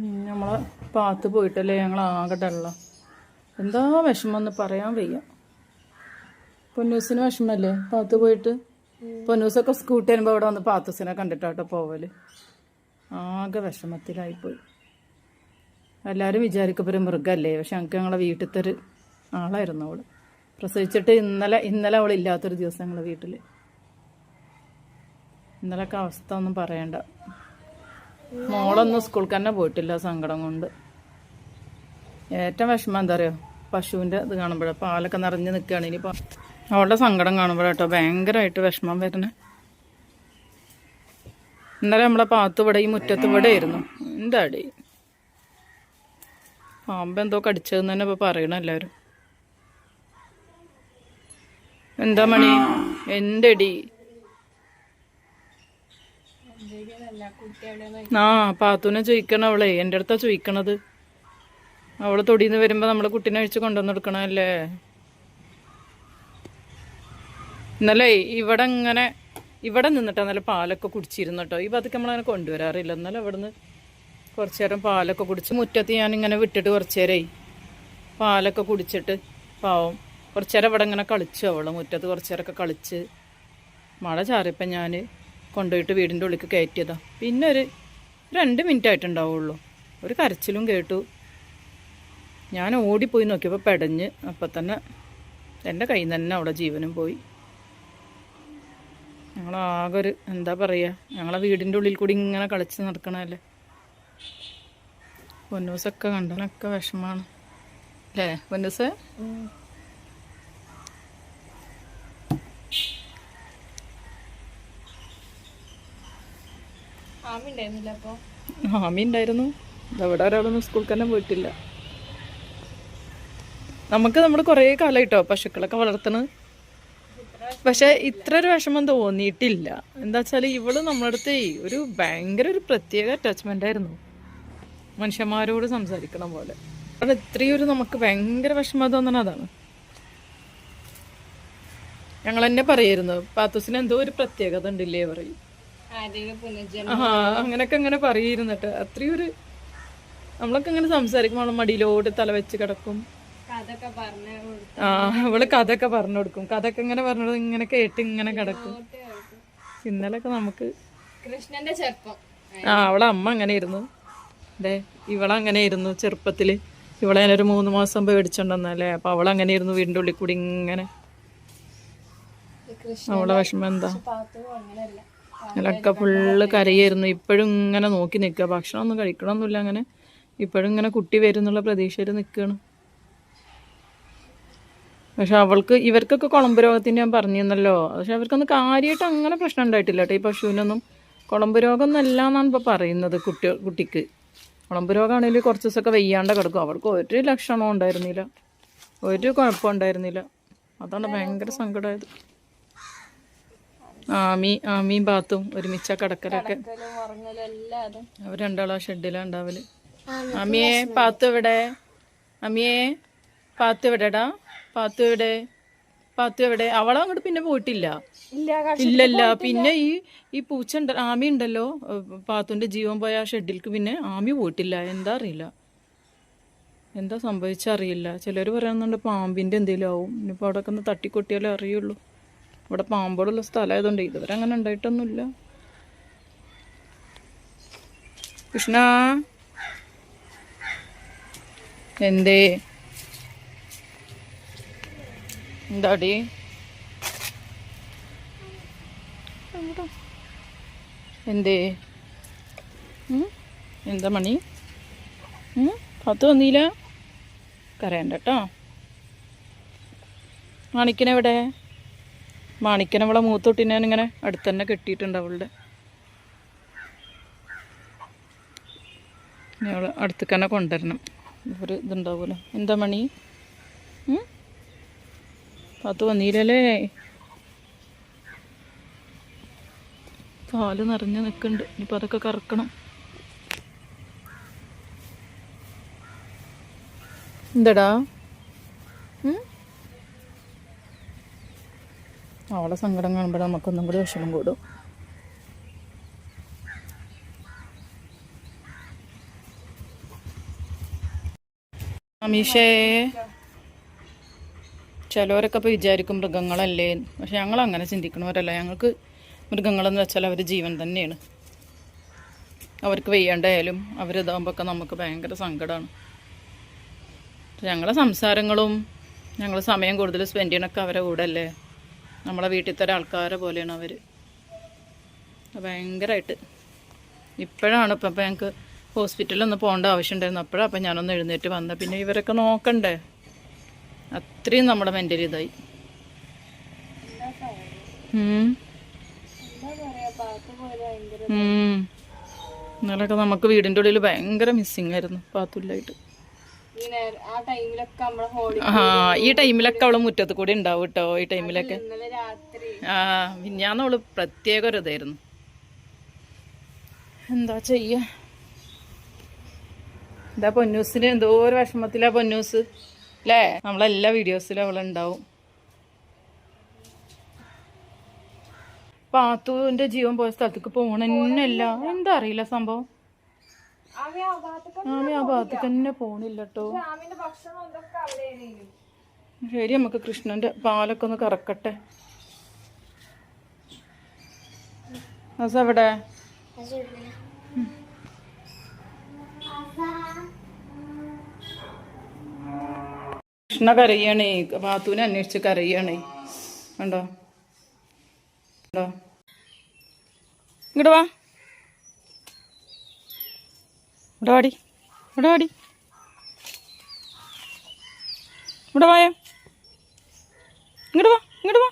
നമ്മളെ പാത്ത് പോയിട്ടല്ലേ ഞങ്ങൾ ആകെ ഡള്ള എന്താ വിഷമമെന്ന് പറയാൻ വയ്യ. പൊന്നൂസിന് വിഷമല്ലേ? പാത്ത് പോയിട്ട്? പൊന്നൂസൊക്കെ സ്കൂട്ടി വരുമ്പോൾ ഇവിടെ വന്ന് പാത്തൂസിനെ കണ്ടിട്ടാട്ടോ പോവൽ. ആകെ വിഷമത്തിലായിപ്പോയി. എല്ലാവരും വിചാരിക്കപ്പോൾ ഒരു മൃഗമല്ലേ പക്ഷെ ഞങ്ങൾക്ക് ഞങ്ങളെ വീട്ടിലത്തെ ഒരു ആളായിരുന്നു അവൾ. പ്രസവിച്ചിട്ട് ഇന്നലെ ഇന്നലെ അവൾ ഇല്ലാത്തൊരു ദിവസം ഞങ്ങളെ വീട്ടിൽ ഇന്നലൊക്കെ അവസ്ഥ ഒന്നും പറയണ്ട. മോളൊന്നും സ്കൂൾക്ക് തന്നെ പോയിട്ടില്ല സങ്കടം കൊണ്ട്. ഏറ്റവും വിഷമം എന്താ പറയുക പശുവിന്റെ ഇത് കാണുമ്പോഴേ പാലൊക്കെ നിറഞ്ഞ് നിൽക്കുകയാണ് ഇനിയിപ്പോൾ അവളുടെ സങ്കടം കാണുമ്പോഴേട്ടോ ഭയങ്കരമായിട്ട് വിഷമം വരണേ ഇന്നലെ നമ്മളെ പാത്ത് ഇവിടെ ഈ മുറ്റത്ത് ഇവിടെ ആയിരുന്നു. എന്റെ അടി. പാമ്പ് എന്തോ കടിച്ചതെന്ന് തന്നെ ഇപ്പോൾ പറയണം എല്ലാവരും. എന്താ മണി? എന്റെ അടി. ആ പാത്തുനെ ചോദിക്കണം അവളെ. എന്റെ അടുത്താ ചോദിക്കണത്. അവൾ തൊടിന്ന് വരുമ്പോ നമ്മൾ കുട്ടീനെ അഴിച്ച് കൊണ്ടുവന്ന് കൊടുക്കണല്ലേ ഇന്നലെ ഇവിടെ ഇങ്ങനെ ഇവിടെ നിന്നിട്ടാ നല്ല പാലൊക്കെ കുടിച്ചിരുന്നു കേട്ടോ ഈ ഭാഗത്തേക്ക് നമ്മളങ്ങനെ കൊണ്ടുവരാറില്ല. എന്നാലും അവിടുന്ന് കുറച്ചു നേരം പാലൊക്കെ കുടിച്ച് മുറ്റത്ത് ഞാൻ ഇങ്ങനെ വിട്ടിട്ട് കുറച്ചു നേരമായി പാലൊക്കെ കുടിച്ചിട്ട് പാവം. കുറച്ചു നേരം ഇവിടെ ഇങ്ങനെ കളിച്ചു അവൾ. മുറ്റത്ത് കുറച്ചു നേരമൊക്കെ കളിച്ച്. മഴ ചാറിയപ്പം ഞാൻ കൊണ്ടുപോയിട്ട് വീടിന്റെ ഉള്ളിലേക്ക് കയറ്റിയതാ. പിന്നെ ഒരു രണ്ട് മിനിറ്റ് ആയിട്ടുണ്ടാവുള്ളൂ. ഒരു കരച്ചിലും കേട്ടു. ഞാൻ ഓടിപ്പോയി നോക്കിയപ്പോൾ പെടഞ്ഞ് അപ്പം തന്നെ എന്റെ കയ്യിൽ നിന്ന് തന്നെ അവിടെ ജീവനും പോയി. ഞങ്ങളാകെ ഒരു എന്താ പറയുക ഞങ്ങളെ വീടിന്റെ ഉള്ളിൽ കൂടി ഇങ്ങനെ കളിച്ച് നടക്കണല്ലേ പൊന്നൂസൊക്കെ കണ്ടനൊക്കെ വിഷമാണ്. അല്ലേ പൊന്നൂസ്? ആമി ഉണ്ടായിരുന്നു ഇതവിടെ ഒരാളൊന്നും സ്കൂളിൽ തന്നെ പോയിട്ടില്ല. നമുക്ക് നമ്മൾ കുറേ കാലമായിട്ടോ പശുക്കളൊക്കെ വളർത്തണ്? പക്ഷെ ഇത്ര ഒരു വിഷമം തോന്നിയിട്ടില്ല. എന്താ വെച്ചാൽ ഇവൾ നമ്മളടുത്ത് ഒരു ഭയങ്കര ഒരു പ്രത്യേക അറ്റാച്ച്മെന്റ് ആയിരുന്നു. മനുഷ്യന്മാരോട് സംസാരിക്കണ പോലെ. അത് ഇത്രയൊരു നമുക്ക് ഭയങ്കര വിഷമം തോന്നണ അതാണ്. ഞങ്ങൾ തന്നെ പറയായിരുന്നു പാത്തൂസിന് എന്തോ ഒരു പ്രത്യേകത ഉണ്ടില്ലേ പറയും. ആ അങ്ങനൊക്കെ അങ്ങനെ പറയുന്നിട്ട് അത്രയും ഒരു നമ്മളൊക്കെ ഇങ്ങനെ സംസാരിക്കുമ്പോൾ മടിയിലോട്ട് തല വെച്ച് കിടക്കും. ആ അവൾ കഥയൊക്കെ പറഞ്ഞു കൊടുക്കും. കഥയൊക്കെ ഇങ്ങനെ പറഞ്ഞത് ഇങ്ങനെ കേട്ട് ഇങ്ങനെ കിടക്കും. ഇന്നലൊക്കെ നമുക്ക് കൃഷ്ണന്റെ ചെറുപ്പം. ആ അവളെ അമ്മ അങ്ങനെ ഇരുന്നു. അതെ ഇവളങ്ങനെ ഇരുന്നു ചെറുപ്പത്തിൽ. ഇവളെ ഞാനൊരു മൂന്ന് മാസം പേടിച്ചോണ്ടെന്നല്ലേ? അപ്പൊ അവളങ്ങനെ ഇരുന്നു വീടിന്റെ ഉള്ളിൽ കൂടി ഇങ്ങനെ. അവളെ വിഷമം എന്താ? അതിലൊക്കെ ഫുള്ള് കരയായിരുന്നു. ഇപ്പോഴും ഇങ്ങനെ നോക്കി നിൽക്കുക. ഭക്ഷണമൊന്നും കഴിക്കണമൊന്നുമില്ല അങ്ങനെ. ഇപ്പോഴും ഇങ്ങനെ കുട്ടി വരും എന്നുള്ള പ്രതീക്ഷയിൽ നിൽക്കുകയാണ്. പക്ഷെ അവൾക്ക് ഇവർക്കൊക്കെ കുളമ്പ് രോഗത്തിന് ഞാൻ പറഞ്ഞിരുന്നല്ലോ. പക്ഷെ അവർക്കൊന്നും കാര്യമായിട്ട് അങ്ങനെ പ്രശ്നം ഉണ്ടായിട്ടില്ല കേട്ടോ ഈ പശുവിനൊന്നും. കുളമ്പ് രോഗം എന്നല്ല എന്നാണ് ഇപ്പോൾ പറയുന്നത് കുട്ടി കുട്ടിക്ക്. കുളമ്പ് രോഗമാണെങ്കിൽ കുറച്ച് ദിവസമൊക്കെ വെയ്യാണ്ട് കിടക്കും. അവൾക്ക് ഒരു ലക്ഷണവും ഉണ്ടായിരുന്നില്ല. ഒരു കുഴപ്പം ഉണ്ടായിരുന്നില്ല. അതാണ് ഭയങ്കര സങ്കടമായത്. ആമി ആമിയും ബാത്തും ഒരുമിച്ച കടക്കലൊക്കെ. അവർ രണ്ടാളും ആ ഷെഡിലാണ് ഉണ്ടാവൽ. അമ്മിയെ പാത്തു എവിടെ? അമ്മിയെ പാത്തു എവിടെടാ? പാത്തു എവിടെ? പാത്തു എവിടെ? അവളെ അങ്ങോട്ട് പിന്നെ പോയിട്ടില്ല. ഇല്ല ഇല്ലല്ല പിന്നെ ഈ ഈ പൂച്ച ഉണ്ട് ആമി ഉണ്ടല്ലോ. പാത്തുന്റെ ജീവൻ പോയ ആ ഷെഡിൽക്ക് പിന്നെ ആമി പോയിട്ടില്ല. എന്താ അറിയില്ല. എന്താ സംഭവിച്ചറിയില്ല. ചിലർ പറയുന്നുണ്ട് പാമ്പിന്റെ എന്തെങ്കിലും ആവും. ഇനിയിപ്പോൾ അവിടെ ഒന്ന് തട്ടിക്കൊട്ടിയാലേ അറിയുള്ളൂ. ഇവിടെ പാമ്പോടുള്ള സ്ഥലമായതുകൊണ്ട് ഇതുവരെ അങ്ങനെ ഉണ്ടായിട്ടൊന്നുമില്ല. കൃഷ്ണ? എന്തേ? എന്താടി? എന്തേ? എന്താ മണി? പത്ത് വന്നില്ല കരയണ്ട കേട്ടോ. മാണിക്കനെ അവളെ മൂത്തൊട്ടിനെ ഇങ്ങനെ അടുത്തന്നെ കെട്ടിയിട്ടുണ്ട് അവളുടെ. ഇനി അടുത്തേക്ക് തന്നെ കൊണ്ടുവരണം. ഒരു ഇതുണ്ടാവുമല്ലോ. എന്താ മണി? പത്ത് വന്നില്ലല്ലേ? പാൽ നിറഞ്ഞ് നിൽക്കുന്നുണ്ട്. ഇനിയിപ്പോൾ അതൊക്കെ കറക്കണം. എന്താടാ? അവളെ സങ്കടം കാണുമ്പോൾ നമുക്കൊന്നും കൂടി വിഷമം കൂടും. അമീഷേ ചിലവരൊക്കെ ഇപ്പോൾ വിചാരിക്കും മൃഗങ്ങളല്ലേ പക്ഷെ ഞങ്ങൾ അങ്ങനെ ചിന്തിക്കണവരല്ല ഞങ്ങൾക്ക് മൃഗങ്ങളെന്ന് വെച്ചാൽ അവർ ജീവൻ തന്നെയാണ്. അവർക്ക് വെയ്യാണ്ടായാലും അവരിതാകുമ്പോൾ നമുക്ക് ഭയങ്കര സങ്കടമാണ് ഞങ്ങളെ സംസാരങ്ങളും ഞങ്ങൾ സമയം കൂടുതൽ സ്പെൻഡ് ചെയ്യണമൊക്കെ അവരെ കൂടെ അല്ലേ? നമ്മളെ വീട്ടിലത്തെ ആൾക്കാരെ പോലെയാണ് അവർ ഭയങ്കരമായിട്ട് ഇപ്പോഴാണ് ഇപ്പം ഇപ്പം ഞങ്ങൾക്ക് ഹോസ്പിറ്റലിൽ ഒന്ന് പോകേണ്ട ആവശ്യമുണ്ടായിരുന്നു. അപ്പോഴാണ് അപ്പം ഞാനൊന്ന് എഴുന്നേറ്റ് വന്നത്. പിന്നെ ഇവരൊക്കെ നോക്കണ്ടേ? അത്രയും നമ്മുടെ മെന്റലി ഇതായി. ഇന്നലൊക്കെ നമുക്ക് വീടിന്റെ ഉള്ളിൽ ഭയങ്കര മിസ്സിങ് ആയിരുന്നു പാത്തുല്ലായിട്ട്. ആ ഈ ടൈമിലൊക്കെ അവൾ മുറ്റത്ത് കൂടി ഉണ്ടാവും കേട്ടോ ഈ ടൈമിലൊക്കെ. ആ മിഞ്ഞാന്ന് അവൾ പ്രത്യേക ഒരു ഇതായിരുന്നു. എന്താ ചെയ്യ? എന്താ പൊന്നൂസിന് എന്തോ ഒരു വിഷമത്തിലാ പൊന്നൂസ് അല്ലേ നമ്മളെല്ലാ വീഡിയോസിലും അവളുണ്ടാവും പാത്തുവിന്റെ ജീവൻ പോയ സ്ഥലത്തേക്ക് പോണെന്നല്ല എന്താ അറിയില്ല സംഭവം? ആമി ആ ഭാഗത്ത് തന്നെ പോണില്ല കേട്ടോ രാമിന്റെ ഭക്ഷണം എന്തൊക്കെ അവിടെയാണ് ശരി നമുക്ക് കൃഷ്ണന്റെ പാലൊക്കെ ഒന്ന് കറക്കട്ടെ. എവിടെ? കൃഷ്ണ കരയണേ. ബാത്തുവിനെ അന്വേഷിച്ച് കരയണേ. കണ്ടോ? കണ്ടോ? ഇങ്ങോട്ട് വാ. ഇവിടെ വാടി. ഇവിടെ വാടി. ഇവിടെ ഇങ്ങോട്ട് വാ ഇങ്ങോട്ട് വാ.